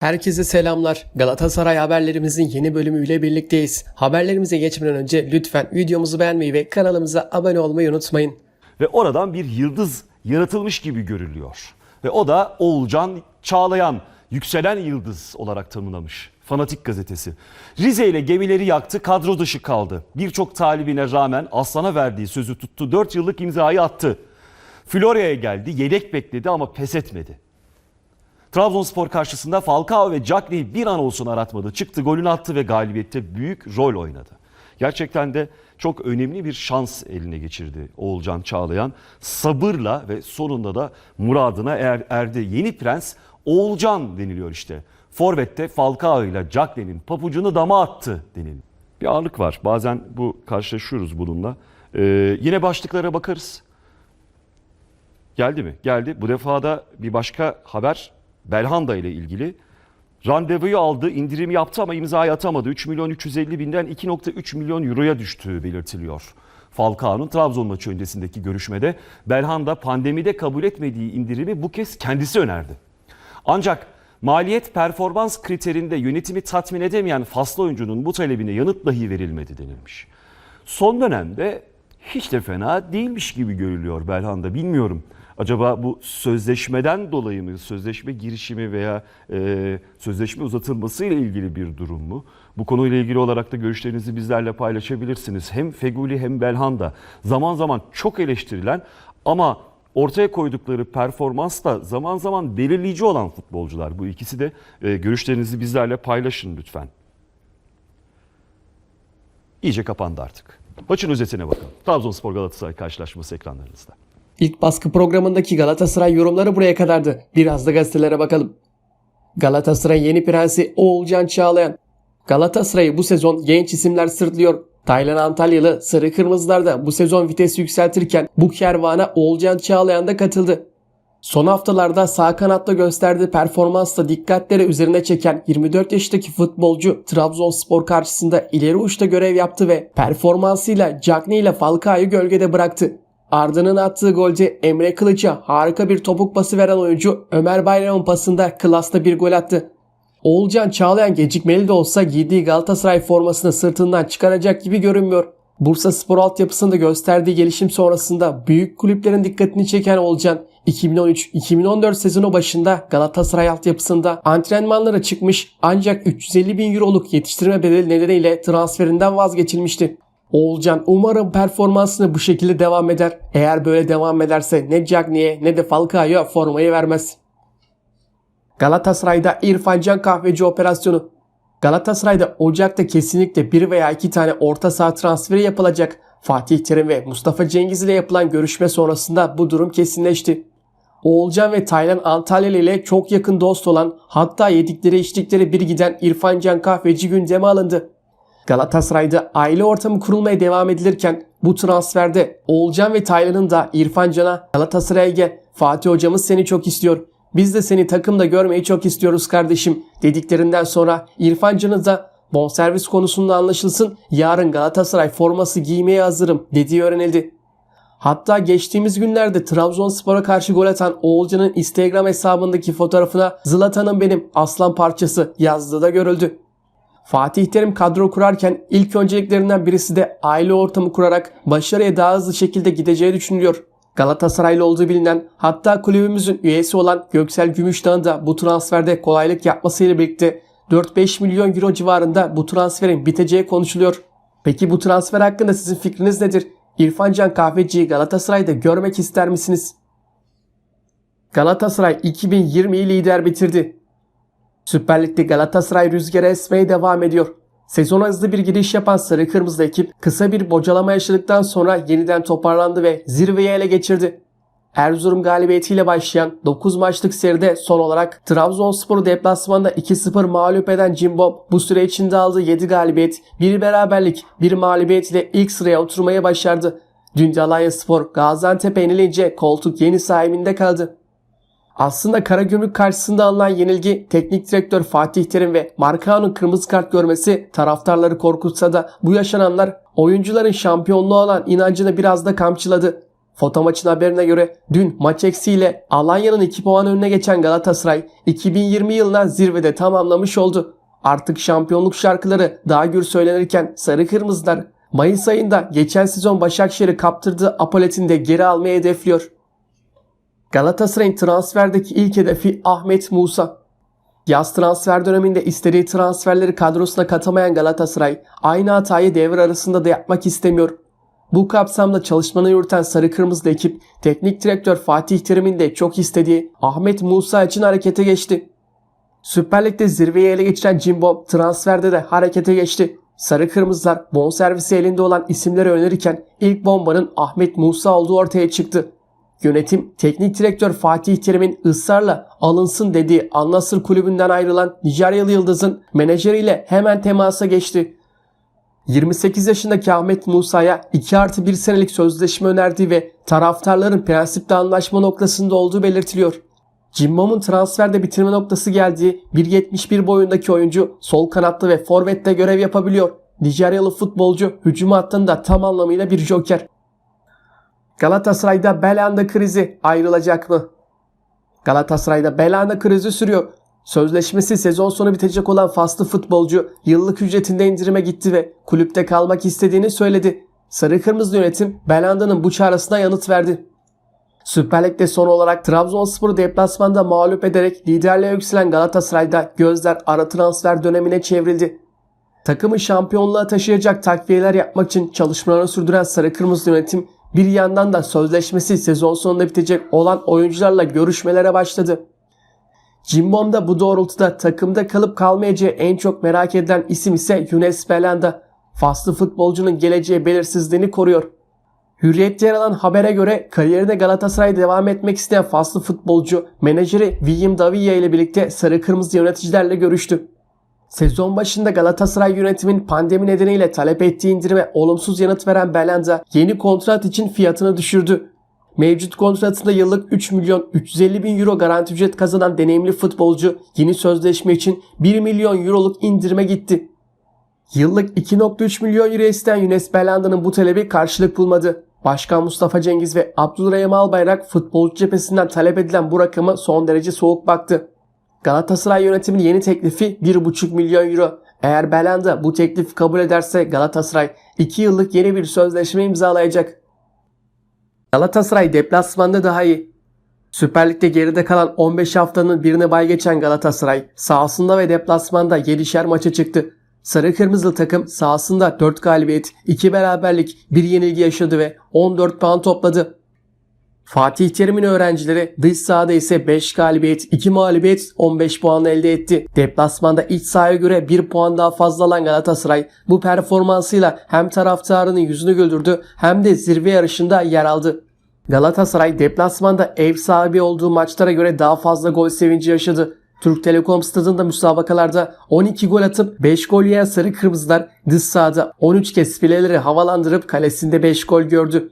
Herkese selamlar. Galatasaray haberlerimizin yeni bölümüyle birlikteyiz. Haberlerimize geçmeden önce lütfen videomuzu beğenmeyi ve kanalımıza abone olmayı unutmayın. Ve oradan bir yıldız yaratılmış gibi görülüyor. Ve o da Oğulcan Çağlayan, yükselen yıldız olarak tanımlamış. Fanatik gazetesi. Rize ile gemileri yaktı, kadro dışı kaldı. Birçok talibine rağmen Aslan'a verdiği sözü tuttu. 4 yıllık imzayı attı. Florya'ya geldi, yedek bekledi ama pes etmedi. Trabzonspor karşısında Falcao ve Cagney'i bir an olsun aratmadı. Çıktı, golünü attı ve galibiyette büyük rol oynadı. Gerçekten de çok önemli bir şans eline geçirdi Oğulcan Çağlayan. Sabırla ve sonunda da muradına er, erdi. Yeni prens Oğulcan deniliyor işte. Forvet'te Falcao ile Cagney'in papucunu dama attı deniliyor. Bir ağırlık var. Bazen bu karşılaşıyoruz bununla. Ee, yine başlıklara bakarız. Geldi mi? Geldi. Bu defa da bir başka haber Belhanda ile ilgili. Randevuyu aldı, indirimi yaptı ama imzayı atamadı. 3 milyon 350 binden 2.3 milyon euroya düştüğü belirtiliyor. Falcao'nun Trabzon maçı öncesindeki görüşmede Belhanda pandemide kabul etmediği indirimi bu kez kendisi önerdi. Ancak maliyet performans kriterinde yönetimi tatmin edemeyen faslı oyuncunun bu talebine yanıt dahi verilmedi denilmiş. Son dönemde hiç de fena değilmiş gibi görülüyor Belhanda. Bilmiyorum. Acaba bu sözleşmeden dolayı mı, sözleşme girişimi veya e, sözleşme uzatılması ile ilgili bir durum mu? Bu konuyla ilgili olarak da görüşlerinizi bizlerle paylaşabilirsiniz. Hem Feguli hem Belhanda zaman zaman çok eleştirilen ama ortaya koydukları performans da zaman zaman belirleyici olan futbolcular. Bu ikisi de e, görüşlerinizi bizlerle paylaşın lütfen. İyice kapandı artık. Maçın özetine bakalım. Trabzonspor Galatasaray karşılaşması ekranlarınızda. İlk baskı programındaki Galatasaray yorumları buraya kadardı. Biraz da gazetelere bakalım. Galatasaray yeni prensi Oğulcan Çağlayan. Galatasaray'ı bu sezon genç isimler sırtlıyor. Taylan Antalyalı Sarı Kırmızılar da bu sezon vites yükseltirken bu kervana Oğulcan Çağlayan da katıldı. Son haftalarda sağ kanatta gösterdiği performansla dikkatleri üzerine çeken 24 yaşındaki futbolcu Trabzonspor karşısında ileri uçta görev yaptı ve performansıyla Cagney ile Falcao'yu gölgede bıraktı. Arda'nın attığı golde Emre Kılıç'a harika bir topuk pası veren oyuncu Ömer Bayram'ın pasında klasta bir gol attı. Oğulcan Çağlayan gecikmeli de olsa giydiği Galatasaray formasını sırtından çıkaracak gibi görünmüyor. Bursa Spor altyapısında gösterdiği gelişim sonrasında büyük kulüplerin dikkatini çeken Oğulcan 2013-2014 sezonu başında Galatasaray altyapısında antrenmanlara çıkmış ancak 350 bin euroluk yetiştirme bedeli nedeniyle transferinden vazgeçilmişti. Oğulcan umarım performansını bu şekilde devam eder. Eğer böyle devam ederse ne Cagney'e ne de Falcao'ya formayı vermez. Galatasaray'da İrfan Can Kahveci operasyonu. Galatasaray'da Ocak'ta kesinlikle bir veya iki tane orta saha transferi yapılacak. Fatih Terim ve Mustafa Cengiz ile yapılan görüşme sonrasında bu durum kesinleşti. Oğulcan ve Taylan Antalyalı ile çok yakın dost olan hatta yedikleri içtikleri bir giden İrfan Can Kahveci gündeme alındı. Galatasaray'da aile ortamı kurulmaya devam edilirken bu transferde Oğulcan ve Taylan'ın da İrfan Can'a Galatasaray'a gel Fatih hocamız seni çok istiyor. Biz de seni takımda görmeyi çok istiyoruz kardeşim dediklerinden sonra İrfan Can'ı da bonservis konusunda anlaşılsın yarın Galatasaray forması giymeye hazırım dediği öğrenildi. Hatta geçtiğimiz günlerde Trabzonspor'a karşı gol atan Oğulcan'ın Instagram hesabındaki fotoğrafına Zlatan'ın benim aslan parçası yazdığı da görüldü. Fatih Terim kadro kurarken ilk önceliklerinden birisi de aile ortamı kurarak başarıya daha hızlı şekilde gideceği düşünülüyor. Galatasaraylı olduğu bilinen hatta kulübümüzün üyesi olan Göksel Gümüşdağ'ın da bu transferde kolaylık yapmasıyla birlikte 4-5 milyon euro civarında bu transferin biteceği konuşuluyor. Peki bu transfer hakkında sizin fikriniz nedir? İrfan Can Kahveci'yi Galatasaray'da görmek ister misiniz? Galatasaray 2020'yi lider bitirdi. Süper Lig'de Galatasaray rüzgarı esmeye devam ediyor. Sezona hızlı bir giriş yapan Sarı Kırmızı ekip kısa bir bocalama yaşadıktan sonra yeniden toparlandı ve zirveyi ele geçirdi. Erzurum galibiyetiyle başlayan 9 maçlık seride son olarak Trabzonspor'u deplasmanda 2-0 mağlup eden Cimbom bu süre içinde aldığı 7 galibiyet, bir beraberlik, bir mağlubiyet ile ilk sıraya oturmayı başardı. Dün Alanya Spor Gaziantep'e yenilince koltuk yeni sahibinde kaldı. Aslında Karagümrük karşısında alınan yenilgi teknik direktör Fatih Terim ve Markao'nun kırmızı kart görmesi taraftarları korkutsa da bu yaşananlar oyuncuların şampiyonluğa olan inancını biraz da kamçıladı. Foto maçın haberine göre dün maç eksiğiyle Alanya'nın 2 puan önüne geçen Galatasaray 2020 yılına zirvede tamamlamış oldu. Artık şampiyonluk şarkıları daha gür söylenirken Sarı Kırmızılar Mayıs ayında geçen sezon Başakşehir'i kaptırdığı apoletini de geri almayı hedefliyor. Galatasaray'ın transferdeki ilk hedefi Ahmet Musa. Yaz transfer döneminde istediği transferleri kadrosuna katamayan Galatasaray aynı hatayı devre arasında da yapmak istemiyor. Bu kapsamda çalışmanı yürüten Sarı Kırmızılı ekip teknik direktör Fatih Terim'in de çok istediği Ahmet Musa için harekete geçti. Süper Lig'de zirveyi ele geçiren Cimbom transferde de harekete geçti. Sarı Kırmızılar bonservisi elinde olan isimleri önerirken ilk bombanın Ahmet Musa olduğu ortaya çıktı. Yönetim teknik direktör Fatih Terim'in ısrarla alınsın dediği Al Nassr kulübünden ayrılan Nijeryalı Yıldız'ın menajeriyle hemen temasa geçti. 28 yaşındaki Ahmet Musa'ya 2 artı 1 senelik sözleşme önerdiği ve taraftarların prensipte anlaşma noktasında olduğu belirtiliyor. Cimbom'un transferde bitirme noktası geldiği 1.71 boyundaki oyuncu sol kanatta ve forvette görev yapabiliyor. Nijeryalı futbolcu hücum hattında tam anlamıyla bir joker. Galatasaray'da Belanda krizi ayrılacak mı? Galatasaray'da Belanda krizi sürüyor. Sözleşmesi sezon sonu bitecek olan faslı futbolcu yıllık ücretinde indirime gitti ve kulüpte kalmak istediğini söyledi. Sarı Kırmızı yönetim Belanda'nın bu çağrısına yanıt verdi. Süper Lig'de son olarak Trabzonspor'u deplasmanda mağlup ederek liderliğe yükselen Galatasaray'da gözler ara transfer dönemine çevrildi. Takımı şampiyonluğa taşıyacak takviyeler yapmak için çalışmalarını sürdüren Sarı Kırmızı yönetim bir yandan da sözleşmesi sezon sonunda bitecek olan oyuncularla görüşmelere başladı. Cimbom da bu doğrultuda takımda kalıp kalmayacağı en çok merak edilen isim ise Younes Belanda. Faslı futbolcunun geleceği belirsizliğini koruyor. Hürriyet'te yer alan habere göre kariyerine Galatasaray'da devam etmek isteyen faslı futbolcu menajeri William Davia ile birlikte sarı kırmızı yöneticilerle görüştü. Sezon başında Galatasaray yönetimin pandemi nedeniyle talep ettiği indirime olumsuz yanıt veren Belanda yeni kontrat için fiyatını düşürdü. Mevcut kontratında yıllık 3 milyon 350 bin euro garanti ücret kazanan deneyimli futbolcu yeni sözleşme için 1 milyon euroluk indirime gitti. Yıllık 2.3 milyon euro isteyen Younes Belanda'nın bu talebi karşılık bulmadı. Başkan Mustafa Cengiz ve Abdülrahim Albayrak futbolcu cephesinden talep edilen bu rakamı son derece soğuk baktı. Galatasaray yönetiminin yeni teklifi 1,5 milyon euro. Eğer Belanda bu teklifi kabul ederse Galatasaray 2 yıllık yeni bir sözleşme imzalayacak. Galatasaray deplasmanda daha iyi. Süper Lig'de geride kalan 15 haftanın birine bay geçen Galatasaray sahasında ve deplasmanda 7'şer maça çıktı. Sarı Kırmızılı takım sahasında 4 galibiyet, 2 beraberlik, 1 yenilgi yaşadı ve 14 puan topladı. Fatih Terim'in öğrencileri dış sahada ise 5 galibiyet, 2 mağlubiyet, 15 puan elde etti. Deplasmanda iç sahaya göre 1 puan daha fazla alan Galatasaray bu performansıyla hem taraftarının yüzünü güldürdü hem de zirve yarışında yer aldı. Galatasaray deplasmanda ev sahibi olduğu maçlara göre daha fazla gol sevinci yaşadı. Türk Telekom stadında müsabakalarda 12 gol atıp 5 gol yiyen Sarı Kırmızılar dış sahada 13 kez fileleri havalandırıp kalesinde 5 gol gördü.